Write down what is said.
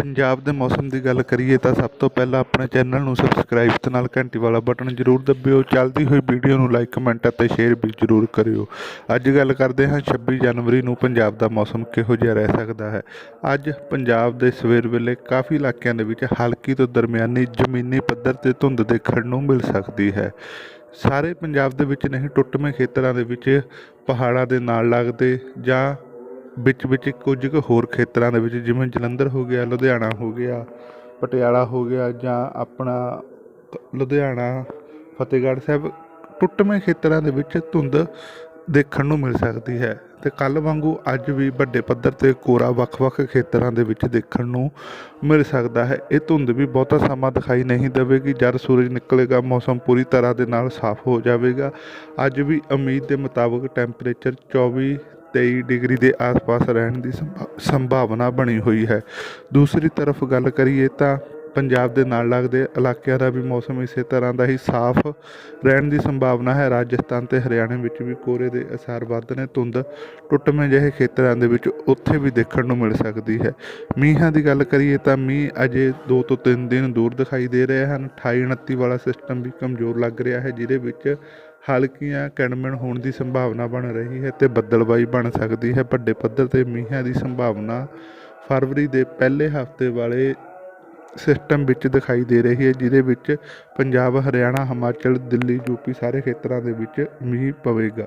ਪੰਜਾਬ ਦੇ ਮੌਸਮ ਦੀ ਗੱਲ ਕਰੀਏ ਤਾਂ ਸਭ ਤੋਂ ਪਹਿਲਾਂ ਆਪਣੇ ਚੈਨਲ ਨੂੰ ਸਬਸਕ੍ਰਾਈਬ ਤੇ ਨਾਲ ਘੰਟੀ ਵਾਲਾ ਬਟਨ ਜ਼ਰੂਰ ਦਬਿਓ। ਚੱਲਦੀ ਹੋਈ ਵੀਡੀਓ ਨੂੰ ਲਾਈਕ ਕਮੈਂਟ ਅਤੇ ਸ਼ੇਅਰ ਵੀ ਜ਼ਰੂਰ ਕਰਿਓ। ਅੱਜ ਗੱਲ ਕਰਦੇ ਹਾਂ 26 ਜਨਵਰੀ ਨੂੰ ਪੰਜਾਬ ਦਾ ਮੌਸਮ ਕਿਹੋ ਜਿਹਾ ਰਹਿ ਸਕਦਾ ਹੈ? ਅੱਜ ਪੰਜਾਬ ਦੇ ਸਵੇਰ ਵੇਲੇ ਕਾਫੀ ਇਲਾਕਿਆਂ ਦੇ ਵਿੱਚ ਹਲਕੀ ਤੋਂ ਦਰਮਿਆਨੀ ਜ਼ਮੀਨੀ ਪੱਧਰ ਤੇ ਧੁੰਦ ਦੇਖਣ ਨੂੰ ਮਿਲ ਸਕਦੀ ਹੈ। ਸਾਰੇ ਪੰਜਾਬ ਦੇ ਵਿੱਚ ਨਹੀਂ, ਟੁੱਟਵੇਂ ਖੇਤਰਾਂ ਦੇ ਵਿੱਚ ਪਹਾੜਾਂ ਦੇ ਨਾਲ ਲੱਗਦੇ ਜਾਂ ਵਿੱਚ ਵਿੱਚ ਕੁਝ ਕੁ ਹੋਰ ਖੇਤਰਾਂ ਦੇ ਵਿੱਚ, ਜਿਵੇਂ ਜਲੰਧਰ ਹੋ ਗਿਆ, ਲੁਧਿਆਣਾ ਹੋ ਗਿਆ, ਪਟਿਆਲਾ ਹੋ ਗਿਆ ਜਾਂ ਆਪਣਾ ਲੁਧਿਆਣਾ, ਫਤਿਹਗੜ੍ਹ ਸਾਹਿਬ, ਟੁੱਟਵੇਂ ਖੇਤਰਾਂ ਦੇ ਵਿੱਚ ਧੁੰਦ ਦੇਖਣ ਨੂੰ ਮਿਲ ਸਕਦੀ ਹੈ। ਤੇ ਕੱਲ ਵਾਂਗੂ ਅੱਜ ਵੀ ਵੱਡੇ ਪੱਧਰ ਤੇ ਕੋਰਾ ਵੱਖ-ਵੱਖ ਖੇਤਰਾਂ ਦੇ ਵਿੱਚ ਦੇਖਣ ਨੂੰ ਮਿਲ ਸਕਦਾ ਹੈ। ਇਹ ਧੁੰਦ ਵੀ ਬਹੁਤਾ ਸਮਾਂ ਦਿਖਾਈ ਨਹੀਂ ਦੇਵੇਗੀ। ਜਦ ਸੂਰਜ ਨਿਕਲੇਗਾ, ਮੌਸਮ ਪੂਰੀ ਤਰ੍ਹਾਂ ਦੇ ਨਾਲ ਸਾਫ਼ ਹੋ ਜਾਵੇਗਾ। ਅੱਜ ਵੀ ਉਮੀਦ ਦੇ ਮੁਤਾਬਕ ਟੈਂਪਰੇਚਰ 24 23 ਡਿਗਰੀ ਦੇ ਆਸ-ਪਾਸ ਰਹਿਣ ਦੀ ਸੰਭਾ- ਸੰਭਾਵਨਾ ਬਣੀ ਹੋਈ ਹੈ। ਦੂਸਰੀ ਤਰਫ ਗੱਲ ਕਰੀਏ ਤਾਂ ਪੰਜਾਬ ਦੇ ਨਾਲ ਲੱਗਦੇ ਇਲਾਕਿਆਂ ਦਾ ਵੀ ਮੌਸਮ ਇਸੇ ਤਰ੍ਹਾਂ ਦਾ ਹੀ ਸਾਫ਼ ਰਹਿਣ ਦੀ ਸੰਭਾਵਨਾ ਹੈ। ਰਾਜਸਥਾਨ ਤੇ ਹਰਿਆਣਾ ਵਿੱਚ ਵੀ ਕੋਰੇ ਦੇ ਅਸਰ ਵੱਧ ਨੇ। ਧੁੰਦ ਟੁੱਟਵੇਂ ਜਿਹੇ ਖੇਤਰਾਂ ਦੇ ਵਿੱਚ ਉੱਥੇ ਵੀ ਦੇਖਣ ਨੂੰ ਮਿਲ ਸਕਦੀ ਹੈ। ਮੀਂਹਾਂ ਦੀ ਗੱਲ ਕਰੀਏ ਤਾਂ ਮੀਂਹ ਅਜੇ 2 ਤੋਂ 3 ਦਿਨ ਦੂਰ ਦਿਖਾਈ ਦੇ ਰਹੇ ਹਨ। 28 29 ਵਾਲਾ ਸਿਸਟਮ ਵੀ ਕਮਜ਼ੋਰ ਲੱਗ ਰਿਹਾ ਹੈ। ਜਿਹਦੇ ਵਿੱਚ ਹਲਕੀਆਂ ਕਿਣਮਿਣ ਹੋਣ ਦੀ ਸੰਭਾਵਨਾ ਬਣ ਰਹੀ ਹੈ ਤੇ ਬੱਦਲਬਾਈ ਬਣ ਸਕਦੀ ਹੈ। ਵੱਡੇ ਪੱਧਰ ਤੇ ਮੀਂਹਾਂ ਦੀ ਸੰਭਾਵਨਾ ਫਰਵਰੀ ਦੇ ਪਹਿਲੇ ਹਫ਼ਤੇ ਵਾਲੇ ਸਿਸਟਮ ਵਿੱਚ ਦਿਖਾਈ ਦੇ ਰਹੀ ਹੈ, ਜਿਹਦੇ ਵਿੱਚ ਪੰਜਾਬ, ਹਰਿਆਣਾ, ਹਿਮਾਚਲ, ਦਿੱਲੀ ਯੂਪੀ ਸਾਰੇ ਖੇਤਰਾਂ ਦੇ ਵਿੱਚ ਮੀਂਹ ਪਵੇਗਾ।